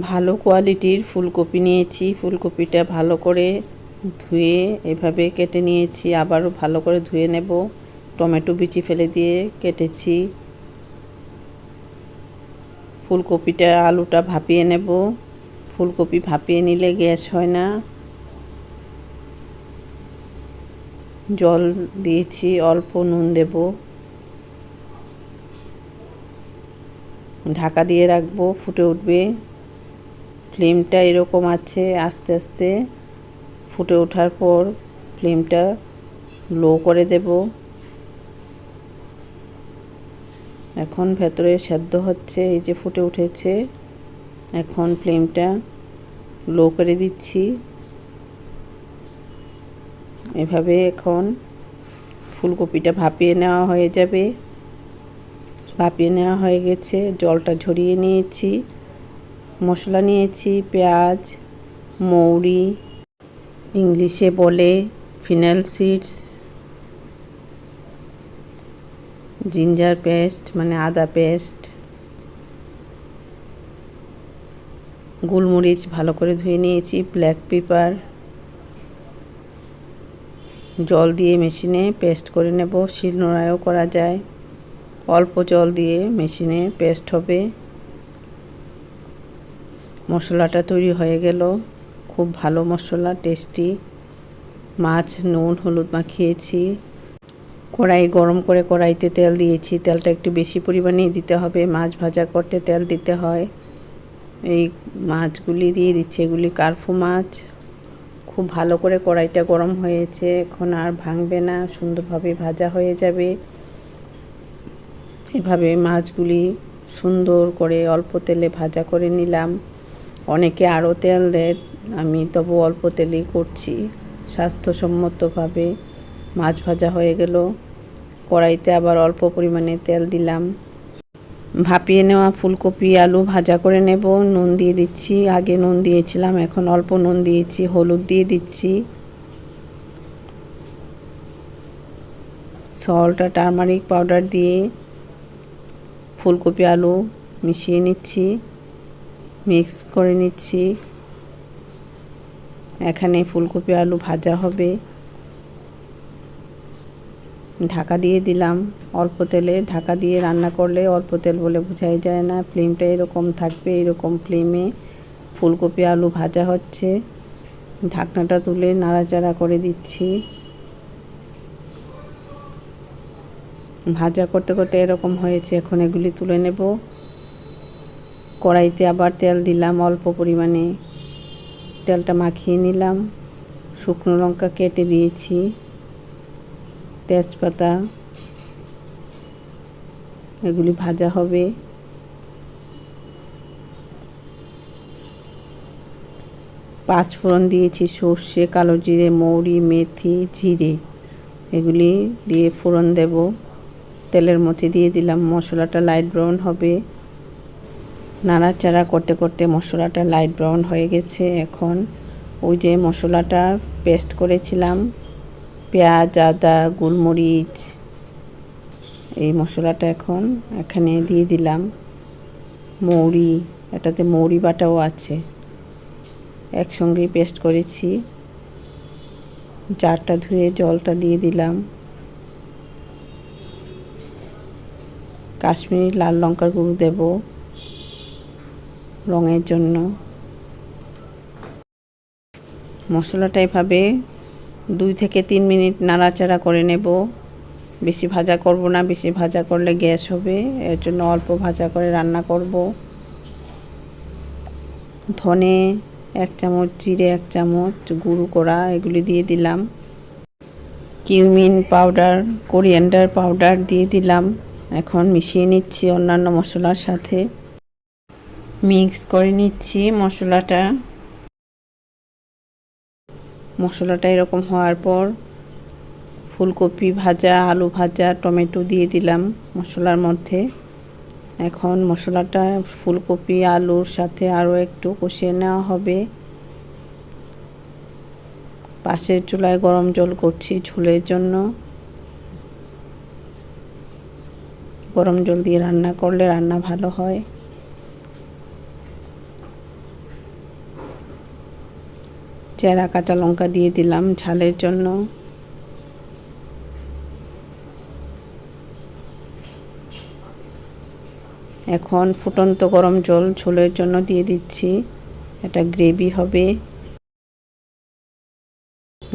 ভালো কোয়ালিটির ফুলকপি নিয়েছি। ফুলকপিটা ভালো করে ধুয়ে এভাবে কেটে নিয়েছি। আবারও ভালো করে ধুয়ে নেব। টমেটো বিচি ফেলে দিয়ে কেটেছি। ফুলকপিটা আলুটা ভাপিয়ে নেব। ফুলকপি ভাপিয়ে নিলে গ্যাস হয় না। জল দিয়েছি, অল্প নুন দেব। ঢাকা দিয়ে রাখব, ফুটে উঠবে। ফ্লেমটা এরকম আছে, আস্তে আস্তে ফুটে ওঠার পর ফ্লেমটা লো করে দেব। এখন ভেতরে সেদ্ধ হচ্ছে, এই যে ফুটে উঠেছে। এখন ফ্লেমটা লো করে দিচ্ছি। এভাবে এখন ফুলকপিটা ভাপিয়ে নেওয়া হয়ে যাবে। ভাপিয়ে নেওয়া হয়ে গেছে, জলটা ঝরিয়ে নিয়েছি। মশলা নিয়েছি, পেঁয়াজ, মৌরি, ইংলিশে বলে ফিনাল সিডস, জিঞ্জার পেস্ট মানে আদা পেস্ট, গোলমরিচ ভালো করে ধুয়ে নিয়েছি, ব্ল্যাক পেপার, জল দিয়ে মেশিনে পেস্ট করে নেব, শিলনোড়ায়ও করা যায়। অল্প জল দিয়ে মেশিনে পেস্ট হবে। মশলাটা তৈরি হয়ে গেল। খুব ভালো মশলা, টেস্টি। মাছ, নুন, হলুদ মাখিয়েছি। কড়াই, গরম করে কড়াইতে তেল দিয়েছি। তেলটা একটু বেশি পরিমাণেই দিতে হবে। মাছ ভাজা করতে তেল দিতে হয়। এই মাছগুলি দিয়ে দিচ্ছি। এগুলি কার্ফু মাছ। খুব ভালো করে কড়াইটা গরম হয়েছে। এখন আর ভাঙবে না। সুন্দরভাবে ভাজা হয়ে যাবে। এভাবে মাছগুলি সুন্দর করে অল্প তেলে ভাজা করে নিলাম। অনেকে আরও তেল দেয়, আমি তবু অল্প তেলেই করছি। স্বাস্থ্যসম্মতভাবে মাছ ভাজা হয়ে গেল। কড়াইতে আবার অল্প পরিমাণে তেল দিলাম। ভাপিয়ে নেওয়া ফুলকপি, আলু ভাজা করে নেব। নুন দিয়ে দিচ্ছি। আগে নুন দিয়েছিলাম, এখন অল্প নুন দিয়েছি, হলুদ দিয়ে দিচ্ছি। সল্ট আর টারমারিক পাউডার দিয়ে ফুলকপি, আলু মিশিয়ে নিচ্ছি। মিক্স করে নিচ্ছি। এখানে ফুলকপি, আলু ভাজা হবে। ঢাকা দিয়ে দিলাম। অল্প তেলে ঢাকা দিয়ে রান্না করলে অল্প তেল বলে বোঝাই যায় না। ফ্লেমটা এরকম থাকবে, এরকম ফ্লেমে ফুলকপি, আলু ভাজা হচ্ছে। ঢাকনাটা তুলে নাড়াচাড়া করে দিচ্ছি। ভাজা করতে করতে এরকম হয়েছে। এখন এগুলি তুলে নেব। কড়াইতে আবার তেল দিলাম অল্প পরিমাণে। তেলটা মাখিয়ে নিলাম। শুকনো লঙ্কা কেটে দিয়েছি। তেজপাতা। এগুলি ভাজা হবে। পাঁচ ফোড়ন দিয়েছি সর্ষে, কালো জিরে, মৌরি, মেথি, জিরে। এগুলি দিয়ে ফোড়ন দেব। তেলের মধ্যে দিয়ে দিলাম। মশলাটা লাইট ব্রাউন হবে। নাড়াচাড়া করতে করতে মশলাটা লাইট ব্রাউন হয়ে গেছে। এখন ওই যে মশলাটা পেস্ট করেছিলাম, পেঁয়াজ, আদা, গোলমরিচ, এই মশলাটা এখন এখানে দিয়ে দিলাম। মৌরি, এটাতে মৌরি বাটাও আছে। একসঙ্গেই পেস্ট করেছি। জারটা ধুয়ে জলটা দিয়ে দিলাম। কাশ্মীরি লাল লঙ্কার গুঁড়ো দেব। রঙের জন্য। মশলাটা এভাবে দুই থেকে তিন মিনিট নাড়াচাড়া করে নেব। বেশি ভাজা করব না, বেশি ভাজা করলে গ্যাস হবে। এর জন্য অল্প ভাজা করে রান্না করব। ধনে এক চামচ, জিরে এক চামচ, গুঁড়ো করা, এগুলি দিয়ে দিলাম। কিউমিন পাউডার, কোরিয়ান্ডার পাউডার দিয়ে দিলাম। এখন মিশিয়ে নিচ্ছি অন্যান্য মশলার সাথে। মিক্স করে নিচ্ছি মশলাটা। মশলাটা এরকম হওয়ার পর ফুলকপি ভাজা, আলু ভাজা, টমেটো দিয়ে দিলাম মশলার মধ্যে। এখন মশলাটা ফুলকপি, আলুর সাথে আরও একটু কষিয়ে নেওয়া হবে। পাশের চুলায় গরম জল করছি ঝোলের জন্য। গরম জল দিয়ে রান্না করলে রান্না ভালো হয়। চেরা কাঁচা লঙ্কা দিয়ে দিলাম ঝালের জন্য। এখন ফুটন্ত গরম জল ঝোলের জন্য দিয়ে দিচ্ছি। এটা গ্রেভি হবে।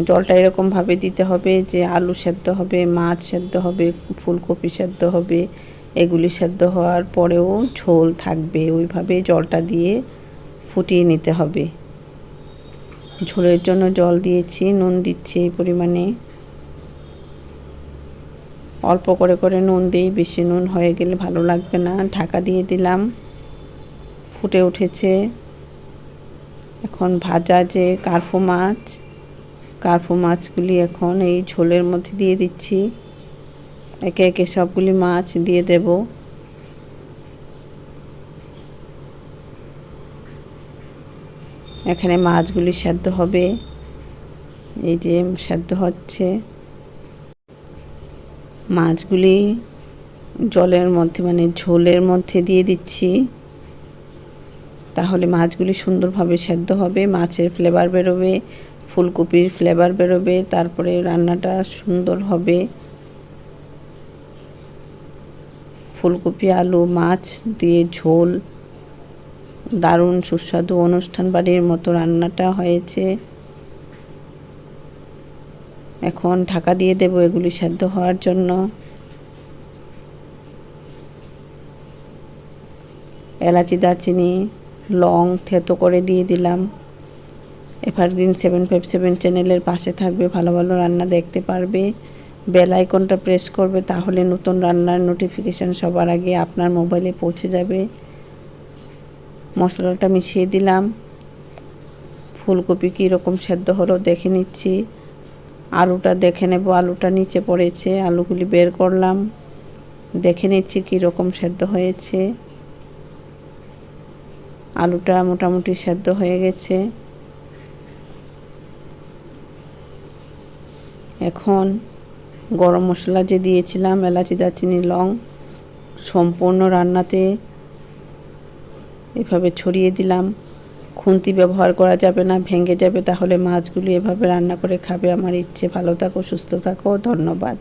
জলটা এরকমভাবে দিতে হবে যে আলু সেদ্ধ হবে, মাছ সেদ্ধ হবে, ফুলকপি সেদ্ধ হবে, এগুলি সেদ্ধ হওয়ার পরেও ঝোল থাকবে। ওইভাবে জলটা দিয়ে ফুটিয়ে নিতে হবে। ঝোলের জন্য জল দিয়েছি, নুন দিচ্ছি এই পরিমাণে। অল্প করে করে নুন দিই, বেশি নুন হয়ে গেলে ভালো লাগবে না। ঢাকা দিয়ে দিলাম, ফুটে উঠেছে। এখন ভাজা যে কার্ফু মাছ, কার্ফু মাছগুলি এখন এই ঝোলের মধ্যে দিয়ে দিচ্ছি। একে একে সবগুলি মাছ দিয়ে দেব। এখানে মাছগুলি সেদ্ধ হবে। এই যে সেদ্ধ হচ্ছে। মাছগুলি জলের মধ্যে মানে ঝোলের মধ্যে দিয়ে দিচ্ছি। তাহলে মাছগুলি সুন্দরভাবে সেদ্ধ হবে, মাছের ফ্লেভার বেরোবে, ফুলকপির ফ্লেভার বেরোবে, তারপরে রান্নাটা সুন্দর হবে। ফুলকপি, আলু, মাছ দিয়ে ঝোল দারুণ সুস্বাদু অনুষ্ঠান বাড়ির মতো রান্নাটা হয়েছে। এখন ঢাকা দিয়ে দেব এগুলি সেদ্ধ হওয়ার জন্য। এলাচি, দারচিনি, লং থেতো করে দিয়ে দিলাম। এভারগ্রিন সেভেন ফাইভ সেভেন চ্যানেলের পাশে থাকবে, ভালো ভালো রান্না দেখতে পারবে। বেল আইকনটা প্রেস করবে, তাহলে নতুন রান্নার নোটিফিকেশান সবার আগে আপনার মোবাইলে পৌঁছে যাবে। মশলাটা মিশিয়ে দিলাম। ফুলকপি কীরকম সেদ্ধ হলো দেখে নিচ্ছি। আলুটা দেখে নেব, আলুটা নিচে পড়েছে, আলুগুলি বের করলাম। দেখে নিচ্ছি কীরকম সেদ্ধ হয়েছে। আলুটা মোটামুটি সেদ্ধ হয়ে গেছে। এখন গরম মশলা যে দিয়েছিলাম, এলাচি, দারচিনি, লং, সম্পূর্ণ রান্নাতে এভাবে ছড়িয়ে দিলাম। খুন্তি ব্যবহার করা যাবে না, ভেঙে যাবে, তাহলে মাছগুলি এভাবে রান্না করে খাবে। আমার ইচ্ছে ভালো থাকো, সুস্থ থাকো, ধন্যবাদ।